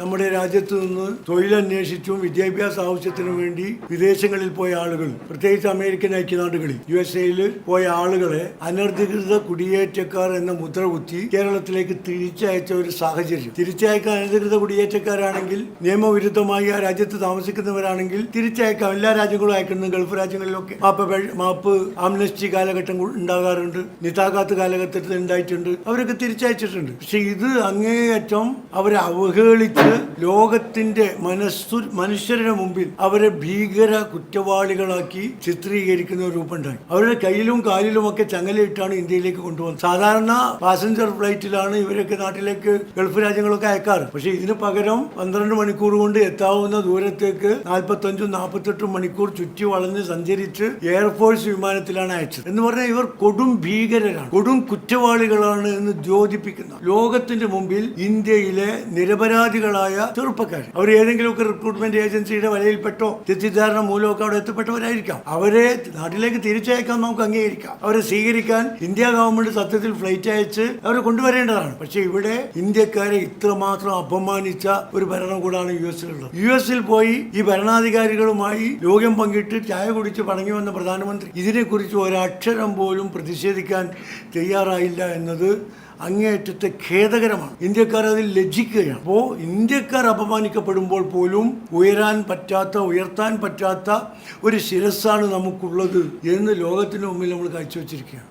നമ്മുടെ രാജ്യത്ത് നിന്ന് തൊഴിലന്വേഷിച്ചും വിദ്യാഭ്യാസ ആവശ്യത്തിനു വേണ്ടി വിദേശങ്ങളിൽ പോയ ആളുകൾ പ്രത്യേകിച്ച് അമേരിക്കൻ ഐക്യനാടുകളിൽ യു എസ് എയിൽ പോയ ആളുകളെ അനധികൃത കുടിയേറ്റക്കാർ എന്ന മുദ്ര കുത്തി കേരളത്തിലേക്ക് തിരിച്ചയച്ച ഒരു സാഹചര്യം. തിരിച്ചയക്കാൻ അനധികൃത കുടിയേറ്റക്കാരാണെങ്കിൽ നിയമവിരുദ്ധമായി ആ രാജ്യത്ത് താമസിക്കുന്നവരാണെങ്കിൽ തിരിച്ചയക്കാം. എല്ലാ രാജ്യങ്ങളും അയക്കുന്നു ഗൾഫ് രാജ്യങ്ങളിലൊക്കെ മാപ്പ് മാപ്പ് ആംനസ്റ്റി കാലഘട്ടം ഉണ്ടാകാറുണ്ട്. നിതാകാത്ത് കാലഘട്ടത്തിൽ ഉണ്ടായിട്ടുണ്ട്. അവരൊക്കെ തിരിച്ചയച്ചിട്ടുണ്ട്. പക്ഷെ ഇത് അങ്ങേയറ്റം അവരെ അവഹേളിച്ച് ലോകത്തിന്റെ മനസ്സു മനുഷ്യരുടെ മുമ്പിൽ അവരെ ഭീകര കുറ്റവാളികളാക്കി ചിത്രീകരിക്കുന്ന ഒരു രൂപമുണ്ടായി. അവരുടെ കയ്യിലും കാലിലും ഒക്കെ ചങ്ങലയിട്ടാണ് ഇന്ത്യയിലേക്ക് കൊണ്ടുവന്നത് സാധാരണ പാസഞ്ചർ ഫ്ലൈറ്റിലാണ് ഇവരൊക്കെ നാട്ടിലേക്ക് ഗൾഫ് രാജ്യങ്ങളൊക്കെ അയക്കാറ്. പക്ഷെ ഇതിന് പകരം പന്ത്രണ്ട് മണിക്കൂർ കൊണ്ട് എത്താവുന്ന ദൂരത്തേക്ക് നാൽപ്പത്തഞ്ചും നാൽപ്പത്തെട്ടും മണിക്കൂർ ചുറ്റി വളഞ്ഞ് സഞ്ചരിച്ച് എയർഫോഴ്സ് വിമാനത്തിലാണ് അയച്ചത്. എന്ന് പറഞ്ഞാൽ ഇവർ കൊടും ഭീകരരാണ്. കൊടും കുറ്റവാളികളാണ് എന്ന് ദ്യോതിപ്പിക്കുന്ന. ലോകത്തിന്റെ മുമ്പിൽ ഇന്ത്യയിലെ നിരപരാധികളായ ചെറുപ്പക്കാർ. അവർ ഏതെങ്കിലും ഏതെങ്കിലുമൊക്കെ റിക്രൂട്ട്മെന്റ് ഏജൻസിയുടെ വലയിൽപ്പെട്ടോ തെറ്റിദ്ധാരണ മൂലമൊക്കെ അവിടെ എത്തപ്പെട്ടവരായിരിക്കാം. അവരെ നാട്ടിലേക്ക് തിരിച്ചയക്കാൻ നമുക്ക് അംഗീകരിക്കാം. അവരെ സ്വീകരിക്കാൻ ഇന്ത്യ ഗവൺമെന്റ് സത്യത്തിൽ ഫ്ലൈറ്റ് അയച്ച് അവരെ കൊണ്ടുവരേണ്ടതാണ്. പക്ഷേ ഇവിടെ ഇന്ത്യക്കാരെ ഇത്രമാത്രം അപമാനിച്ച ഒരു ഭരണകൂടമാണ് യു എസിലുള്ളത് യു എസിൽ പോയി ഈ ഭരണാധികാരികളുമായി ലോകം പങ്കിട്ട് ചായ കുടിച്ച് പണങ്ങി വന്ന പ്രധാനമന്ത്രി. ഇതിനെക്കുറിച്ച് ഒരക്ഷരം പോലും പ്രതിഷേധിക്കാൻ തയ്യാറായില്ല എന്നത് അങ്ങേയറ്റത്തെ ഖേദകരമാണ്. ഇന്ത്യക്കാർ അതിൽ ലജ്ജിക്കുകയാണ്. അപ്പോൾ ഇന്ത്യക്കാർ അപമാനിക്കപ്പെടുമ്പോൾ പോലും ഉയരാൻ പറ്റാത്ത ഉയർത്താൻ പറ്റാത്ത ഒരു ശിരസ്സാണ് നമുക്കുള്ളത് എന്ന് ലോകത്തിന് മുമ്പിൽ നമ്മൾ കാഴ്ചവെച്ചിരിക്കുകയാണ്.